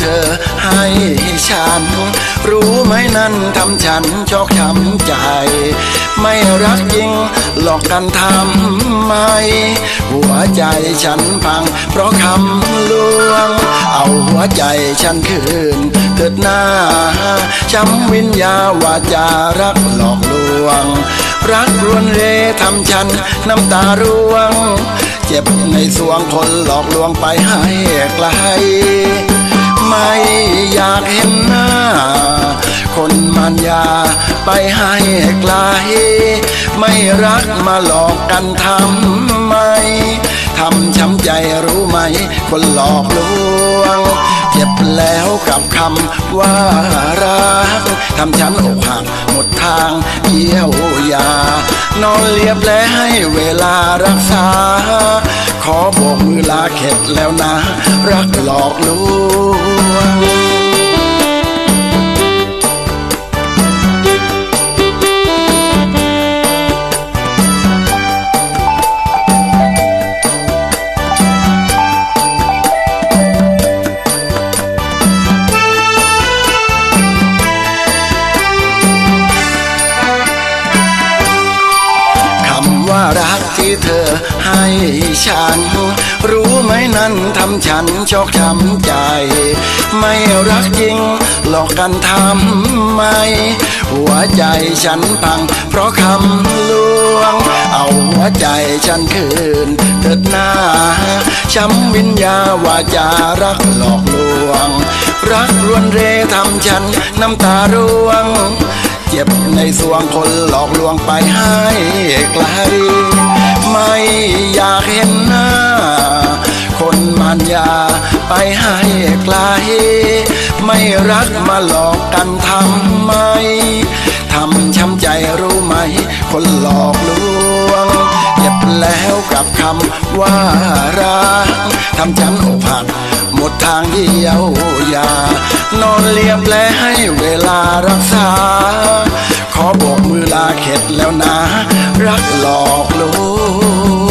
เธอให้ฉัน รู้ไหมนั่นทำฉันชอกช้ำใจ ไม่รักจริงหลอกกันทำไม หัวใจฉันพัง เพราะคำลวง เอาหัวใจฉันคืนเกิดหน้าช้ำวิญญาว่าจะรักหลอกลวง รักรวนเรทำฉันน้ำตาร่วง เจ็บในสวงคนหลอกลวงไปให้ไกล ไม่อยากเห็นหน้า คนมันยาไปให้ไกล ไม่รักมาหลอกกันทำไมทำช้ำใจรู้ไหม คนหลอกลวง เจ็บแล้วกับคำว่ารักทำฉันอกหักหมดทางเยียวยา นอนเลียบและให้เวลารักษา ขอบอกมือลาเข็ดแล้วนะ รักหลอกลวง เธอให้ฉัน รู้ไหมนั้นทำฉันชอกช้ำใจ ไม่รักจริงหลอกกันทำไม หัวใจฉันพัง เพราะคำลวง เอาหัวใจฉันคืนเถิดหน้าช้ำวิญญาว่าจะรักหลอกลวง รักรวนเรทำฉันน้ำตาร่วง เจ็บในสวงคนหลอกลวงไปให้ไกลไม่อยากเห็นหน้า คนมันยาไปให้ไกลไม่รักมาหลอกกันทำไมทำช้ำใจรู้ไหม คนหลอกลวง เจ็บแล้วกับคำว่ารักทำฉันอกหักหมดทางเดียวยานอนเลียบแลให้เวลารักษา เข็ดแล้วนะ รักหลอกลวง